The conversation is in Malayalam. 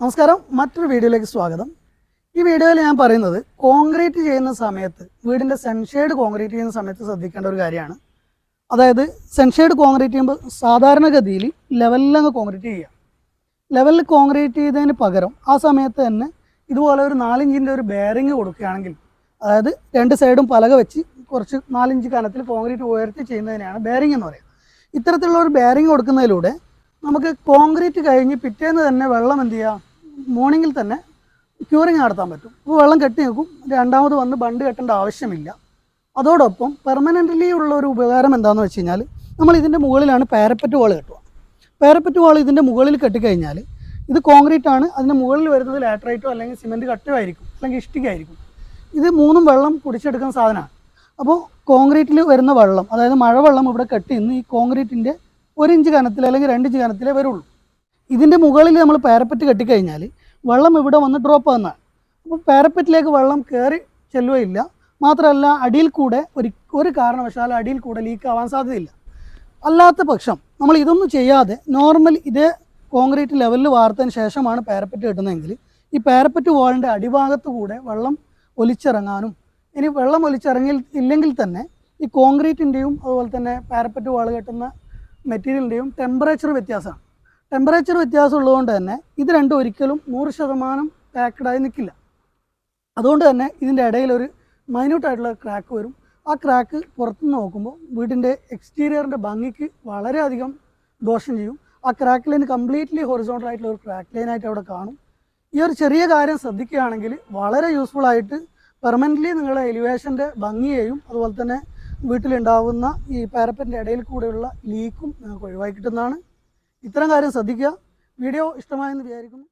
നമസ്കാരം മറ്റൊരു വീഡിയോയിലേക്ക് സ്വാഗതം. ഈ വീഡിയോയിൽ ഞാൻ പറയുന്നത് കോൺക്രീറ്റ് ചെയ്യുന്ന സമയത്ത് വീടിന്റെ സൺഷെയ്ഡ് കോൺക്രീറ്റ് ചെയ്യുന്ന സമയത്ത് ശ്രദ്ധിക്കേണ്ട ഒരു കാര്യമാണ്. അതായത് സൺഷെയ്ഡ് കോൺക്രീറ്റ് ചെയ്യുമ്പോൾ സാധാരണഗതിയിൽ ലെവലിലങ്ങ് കോൺക്രീറ്റ് ചെയ്യുക. ലെവലിൽ കോൺക്രീറ്റ് ചെയ്തതിന് പകരം ആ സമയത്ത് തന്നെ ഇതുപോലെ ഒരു നാലിഞ്ചിന്റെ ഒരു ബെയറിങ് കൊടുക്കുകയാണെങ്കിൽ അതായത് രണ്ട് സൈഡും പലക വെച്ച് കുറച്ച് നാലിഞ്ച് കനത്തിൽ കോൺക്രീറ്റ് ഉയർത്തി ചെയ്യുന്നതിനാണ് ബെയറിങ് എന്ന് പറയുന്നത് ഇത്തരത്തിലുള്ള ഒരു ബെയറിങ് കൊടുക്കുന്നതിലൂടെ നമുക്ക് കോൺക്രീറ്റ് കഴിഞ്ഞ് പിറ്റേന്ന് തന്നെ വെള്ളം എന്ത് ചെയ്യുക? മോർണിംഗിൽ തന്നെ ക്യൂറിങ് നടത്താൻ പറ്റും. അപ്പോൾ വെള്ളം കെട്ടി നിൽക്കും. രണ്ടാമത് വന്ന് ബണ്ട് കെട്ടേണ്ട ആവശ്യമില്ല. അതോടൊപ്പം പെർമനന്റലി ഉള്ള ഒരു ഉപകാരം എന്താണെന്ന് വെച്ച് കഴിഞ്ഞാൽ നമ്മൾ ഇതിന്റെ മുകളിലാണ് പാരപ്പറ്റ് വാൾ കെട്ടുക. പാരപ്പറ്റ് വാൾ ഇതിന്റെ മുകളിൽ കെട്ടിക്കഴിഞ്ഞാൽ ഇത് കോൺക്രീറ്റ് ആണ്. അതിന്റെ മുകളിൽ വരുന്നത് ലാറ്ററൈറ്റോ അല്ലെങ്കിൽ സിമെന്റ് കട്ടോ ആയിരിക്കും. അല്ലെങ്കിൽ ഇഷ്ടികയായിരിക്കും ഇത് മൂന്നും വെള്ളം കുടിച്ചെടുക്കുന്ന സാധനമാണ്. അപ്പോൾ കോൺക്രീറ്റിൽ വരുന്ന വെള്ളം അതായത് മഴവെള്ളം ഇവിടെ കെട്ടി നിന്ന് ഈ കോൺക്രീറ്റിന്റെ ഒരു ഇഞ്ച് കനത്തിൽ അല്ലെങ്കിൽ രണ്ട് ഇഞ്ച് കനത്തിലേ വരുള്ളൂ. ഇതിന്റെ മുകളിൽ നമ്മൾ പാരപ്പറ്റ് കെട്ടിക്കഴിഞ്ഞാൽ വെള്ളം ഇവിടെ വന്ന് ഡ്രോപ്പ് ആകുന്നതാണ് അപ്പോൾ പാരപ്പറ്റിലേക്ക് വെള്ളം കയറി ചെല്ലുകയില്ല. മാത്രമല്ല അടിയിൽ കൂടെ ഒരു ഒരു കാരണവശാലും അടിയിൽ കൂടെ ലീക്ക് ആവാൻ സാധ്യതയില്ല. അല്ലാത്ത പക്ഷം നമ്മൾ ഇതൊന്നും ചെയ്യാതെ നോർമൽ ഇതേ കോൺക്രീറ്റ് ലെവലിൽ വാർത്തതിന് ശേഷമാണ് പാരപ്പറ്റ് കെട്ടുന്നതെങ്കിൽ ഈ പാരപ്പറ്റ് വാളിന്റെ അടിഭാഗത്ത് കൂടെ വെള്ളം ഒലിച്ചിറങ്ങാനും ഇനി വെള്ളം ഒലിച്ചിറങ്ങി ഇല്ലെങ്കിൽ തന്നെ ഈ കോൺക്രീറ്റിന്റെയും അതുപോലെ തന്നെ പാരപ്പറ്റ് വാൾ കെട്ടുന്ന മെറ്റീരിയലിന്റെയും ടെമ്പറേച്ചർ വ്യത്യാസമാണ്. ടെമ്പറേച്ചർ വ്യത്യാസം ഉള്ളതുകൊണ്ട് തന്നെ ഇത് രണ്ടും ഒരിക്കലും നൂറ് ശതമാനം പാക്ക്ഡായി നിൽക്കില്ല. അതുകൊണ്ട് തന്നെ ഇതിന്റെ ഇടയിൽ ഒരു മൈന്യൂട്ടായിട്ടുള്ള ക്രാക്ക് വരും. ആ ക്രാക്ക് പുറത്തുനിന്ന് നോക്കുമ്പോൾ വീടിന്റെ എക്സ്റ്റീരിയറിന്റെ ഭംഗിക്ക് വളരെയധികം ദോഷം ചെയ്യും. ആ ക്രാക്ക് ലൈൻ കംപ്ലീറ്റ്ലി ഹൊറിസോണ്ടൽ ആയിട്ടുള്ള ഒരു ക്രാക്ക് ലൈനായിട്ട് അവിടെ കാണും. ഈ ഒരു ചെറിയ കാര്യം ശ്രദ്ധിക്കുകയാണെങ്കിൽ വളരെ യൂസ്ഫുൾ ആയിട്ട് പെർമനന്റ്ലി നിങ്ങളുടെ എലിവേഷന്റെ ഭംഗിയെയും അതുപോലെ തന്നെ വീട്ടിലുണ്ടാവുന്ന ഈ പാരപ്പറ്റിന്റെ ഇടയിൽ കൂടെയുള്ള ലീക്കും നിങ്ങൾക്ക് ഒഴിവാക്കി കിട്ടുന്നതാണ്. ഇത്തരം കാര്യം ശ്രദ്ധിക്കുക. വീഡിയോ ഇഷ്ടമായെന്ന് വിചാരിക്കുന്നു.